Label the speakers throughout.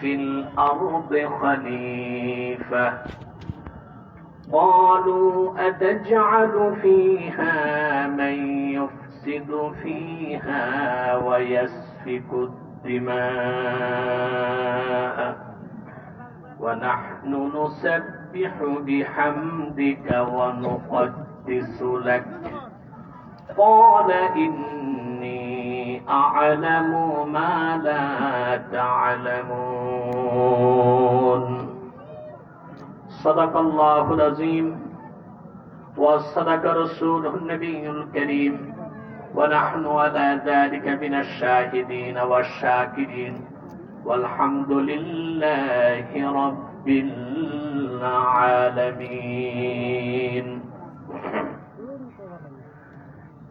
Speaker 1: في الأرض خليفة. قالوا أتجعل فيها من يفسد فيها ويسفك الدماء. ونحن نسبح بحمدك ونقدس لك. قال إني أعلم ما لا تعلمون. صدق الله العظيم وصدق رسوله النبي الكريم. ونحن على ذلك من الشاهدين والشاكرين. والحمد لله رب العالمين.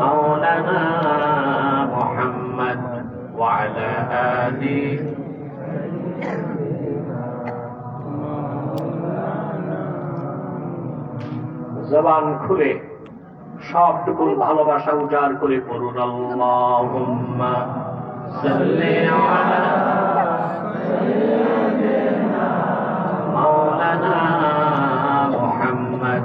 Speaker 1: مولانا محمد وعلى آله জবান খুলে সবটুকুন ভালোবাসা উজাড় করে পড়ুন আল্লাহুম্মা সাল্লি আলা মাওলানা মুহাম্মদ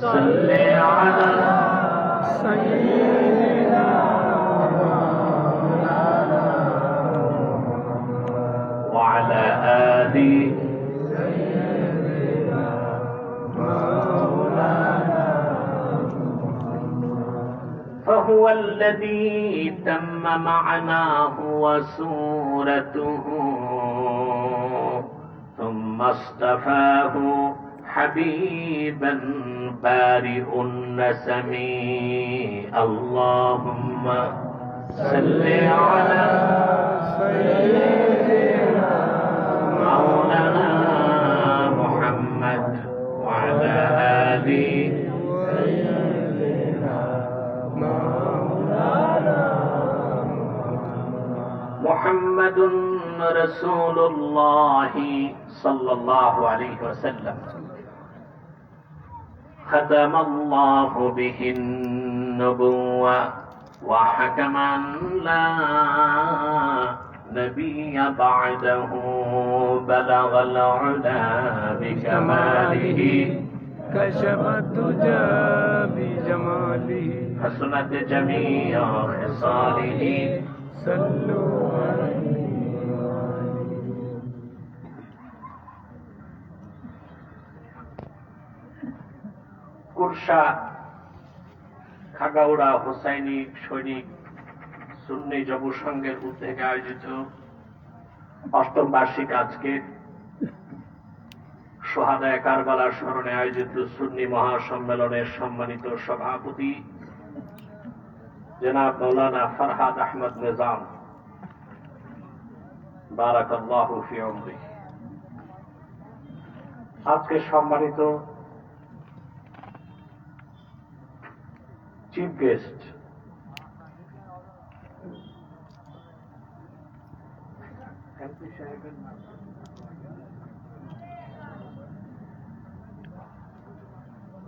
Speaker 1: صل على سيدنا مولانا وعلى آله سيدنا مولانا فهو الذي تم معناه وسورته ثم اصطفاه حبيبا بارئ النسم اللهم صل على مولانا محمد وعلى آله محمد رسول الله صلى الله عليه وسلم. ختم الله به النبوة وحكما لا نبي بعده بلغ العلا بكماله
Speaker 2: كشف الدجى بجماله.
Speaker 1: حسنت جميع خصاله.
Speaker 2: صلوا عليه.
Speaker 1: কুরসা খাগাউড়া হোসাইনি সৈনিক, সুন্নি জব সংঘের উদ্যোগে আয়োজিত অষ্টম বার্ষিক আজকে। সোহাদায় কারবালার স্মরণে আয়োজিত সুন্নি মহাসম্মেলনের সম্মানিত সভাপতি, জনাব মৌলানা ফরহাদ আহমদ নিজাম। বারাকাল্লাহু ফি আজকে সম্মানিত চিফ গেস্ট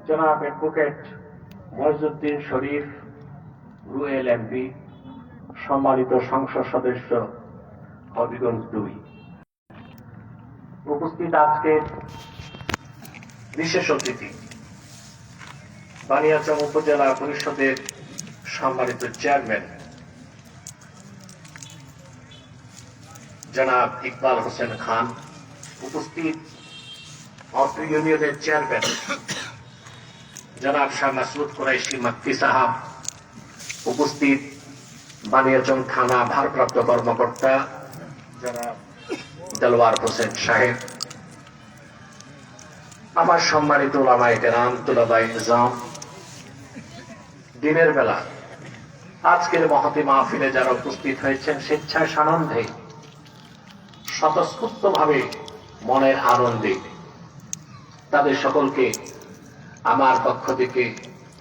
Speaker 1: জনাব অ্যাডভোকেট মহিজুদ্দিন শরীফ, রুয়েল এমপি, সম্মানিত সংসদ সদস্য হবিগঞ্জ দুই। উপস্থিত আজকে বিশেষ অতিথি। বানিয়াচং উপজেলা পরিষদের সম্মানিত চেয়ারম্যান, জনাব ইকবাল হোসেন খান, উপস্থিত অর্থ ইউনিয়নের চেয়ারম্যান, জনাব শাহ মাসুদ কুরাইশি মাক্তি সাহাব, উপস্থিত বানিয়াচং থানা ভারপ্রাপ্ত কর্মকর্তা, জনাব দেলোয়ার হোসেন সাহেব, আমার সম্মানিত ওলামায়ে কেরাম তুলাবাই নিজাম দিনের বেলা। আজকের মহতি মাহফিলে যারা উপস্থিত হয়েছেন স্বেচ্ছায় সানন্দে স্বতঃস্ফূর্ত ভাবে মনের আনন্দে, তাদের সকলকে আমার পক্ষ থেকে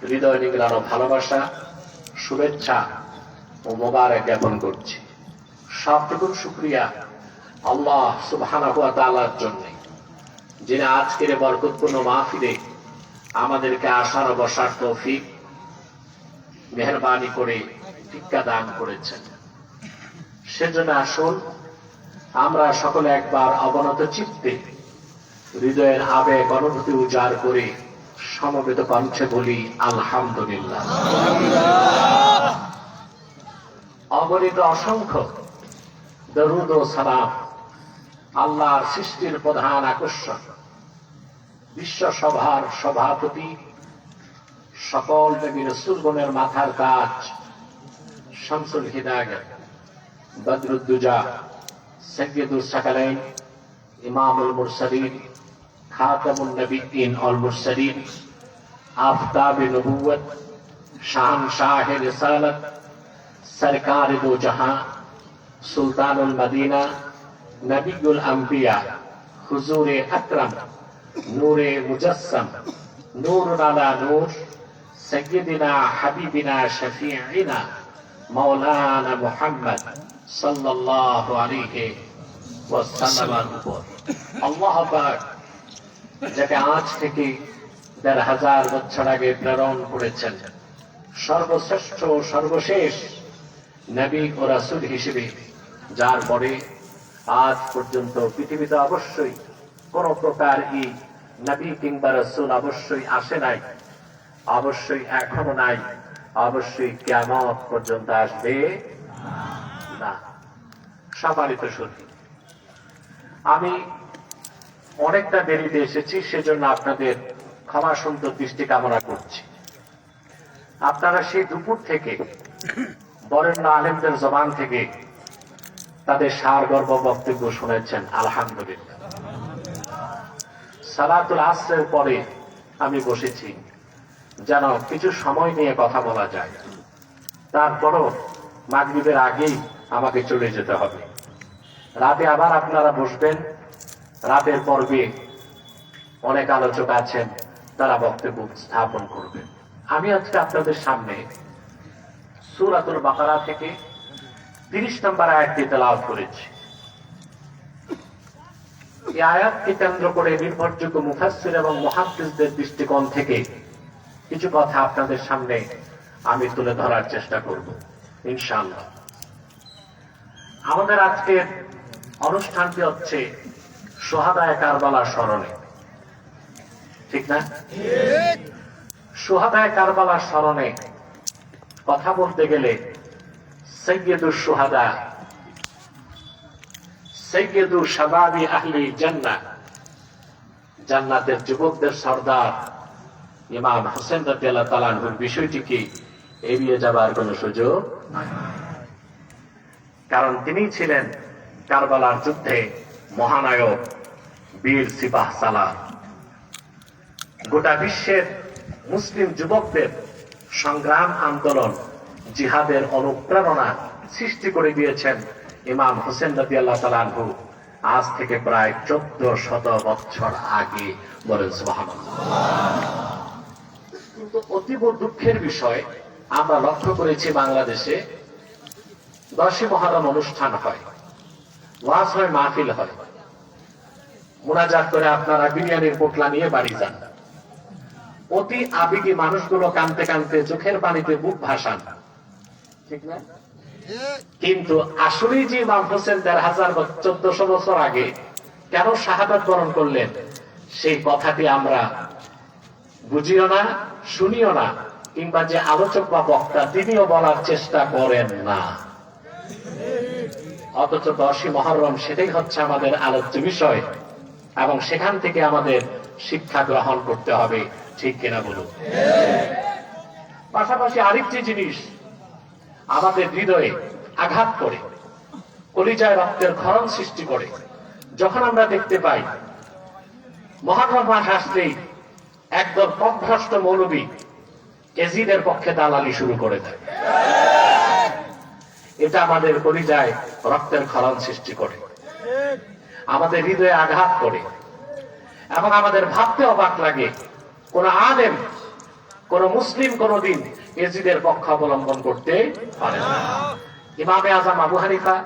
Speaker 1: হৃদয় নিগড়ানো ভালোবাসা, শুভেচ্ছা ও মোবারক জ্ঞাপন করছি। সবটুকু শুক্রিয়া আল্লাহ তাআলার জন্য, যিনি আজকের বরকতপূর্ণ মাহফিলে আমাদেরকে আসার বসার তৌফিক মেহরবানি করে, টিক্কা দান করেছেন। সেজন্য আসুন, আমরা সকলে একবার অবনত চিত্তে হৃদয়ের আবেগ অনুভূতি উজাড় করে সমবেত কণ্ঠে বলি, আলহামদুলিল্লাহ। অগণিত অসংখ্য দরুদ ও সালাম, আল্লাহর সৃষ্টির প্রধান আকর্ষণ, বিশ্ব সভার সভাপতি সকল নবী রসুলগণের মাথার কাজ, শামসুল হিদায়ত, বদরুদ্দুজা সৈয়দুল সাকালাইন ইমামুল মুরসালিন, খাতামুন নবীন অল মুরসালিন, আফতাব নবুয়ত শাহান শাহ রিসালত, সরকার দো জাহাं সুলতানুল মদিনা নবীউল আম্বিয়া, হুজুর আকরাম, নূরে মুজাসসাম নূর আলা নূর سيدنا حبيبنا شفيعنا مولانا محمد صلى الله عليه وسلم আল্লাহ পাক যাকে আজ থেকে দেড় হাজার বছর আগে প্রেরণ করেছেন সর্বশ্রেষ্ঠ ও সর্বশেষ নবী ও রাসুল হিসেবে যার পরে আজ পর্যন্ত পৃথিবীতে অবশ্যই কোন প্রকার ই নবী কিংবা রসুল অবশ্যই আসে নাই অবশ্যই এখনও নাই। অবশ্যই কেমন পর্যন্ত আসবে না। সম্মানিত সত্যি আমি অনেকটা দেরিতে এসেছি, সেজন্য আপনাদের ক্ষমা সুন্দর দৃষ্টি কামনা করছি। আপনারা সেই দুপুর থেকে, বরেণ্য আলেমদের জবান থেকে তাদের সার গর্ব বক্তব্য শুনেছেন, আলহামদুলিল্লাহ। সালাতুল আসরের পরে আমি বসেছি। যেন কিছু সময় নিয়ে কথা বলা যায়। তারপরও মাগরীবের আগেই আমাকে চলে যেতে হবে। রাতে আবার আপনারা বসবেন। রাতের পর্বে অনেক আলোচক আছেন, তারা বক্তব্য স্থাপন করবেন। আমি আজকে আপনাদের সামনে সুরাতুল বাকারা থেকে তিরিশ নম্বর আয়াতটি তেলাওয়াত করেছি। এই আয়াতকে কেন্দ্র করে নির্ভরযোগ্য মুফাসসির এবং মহাদ্দিসদের দৃষ্টিকোণ থেকে কিছু কথা আপনাদের সামনে আমি তুলে ধরার চেষ্টা করব, ইনশাআল্লাহ। আমাদের আজকের অনুষ্ঠানটি হচ্ছে সোহাদায় কারবালার স্মরণে। ঠিক না? সোহাদায় কারবালার স্মরণে কথা বলতে গেলে সৈয়দুর সোহাদা সৈয়দু শাবাবি আহলি জান্নাত জান্নাতের যুবকদের সর্দার ইমাম হোসেন রাদিয়াল্লাহু তাআলা আনহুর বিষয়টিকে এড়িয়ে যাবার কোনো সুযোগ কারণ তিনি ছিলেন কারবালার যুদ্ধে মহানায়ক বীর সিপাহ সালার গোটা বিশ্বের মুসলিম যুবকদের সংগ্রাম, আন্দোলন, জিহাদের অনুপ্রেরণা সৃষ্টি করে দিয়েছেন ইমাম হোসেন রবি আল্লাহ তালানহু আজ থেকে প্রায় চোদ্দ শত বছর আগে বলেন সুবহানাল্লাহ। কিন্তু অতীব দুঃখের বিষয়, আমরা লক্ষ্য করেছি বাংলাদেশে দশই মহারম অনুষ্ঠান হয়, ওয়াজ হয়, মাহফিল হয়। মোনাজাত করে আপনারা বিরিয়ানির পোটলা নিয়ে বাড়ি যান। অতি আবেগী মানুষগুলো কানতে কানতে চোখের পানিতে বুক ভাসান। ঠিক না? কিন্তু আসলেই যে ইমাম হোসেন দেড় হাজার চোদ্দশো বছর আগে কেন শাহাদাত বরণ করলেন, সেই কথাটি আমরা বুঝিও না শুনিও না, কিংবা যে আলোচক বা বক্তা, তিনিও বলার চেষ্টা করেন না। অথচ দশই মহরম সেটাই হচ্ছে আমাদের আলোচ্য বিষয়, এবং সেখান থেকে আমাদের শিক্ষা গ্রহণ করতে হবে, ঠিক কিনা বলুন? পাশাপাশি আরেকটি জিনিস, আমাদের হৃদয়ে আঘাত করে, কলিজায় রক্তের ক্ষরণ সৃষ্টি করে। যখন আমরা দেখতে পাই মাস আসলেই একদল পথভ্রষ্ট মৌলবী এজিদের পক্ষে দালালি শুরু করে দেয়। এটা আমাদের কলিজায় রক্তের ক্ষরণ সৃষ্টি করে। আমাদের হৃদয়ে আঘাত করে। এবং আমাদের ভাবতে অবাক লাগে, কোন আলেম, কোন মুসলিম কোনদিন এজিদের পক্ষ অবলম্বন করতে পারে না। ইমামে আজম আবু হানিফা,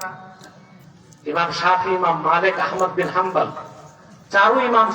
Speaker 1: ইমাম শাফি, ইমাম মালিক, আহমদ বিন হাম্বাল, চারু ইমাম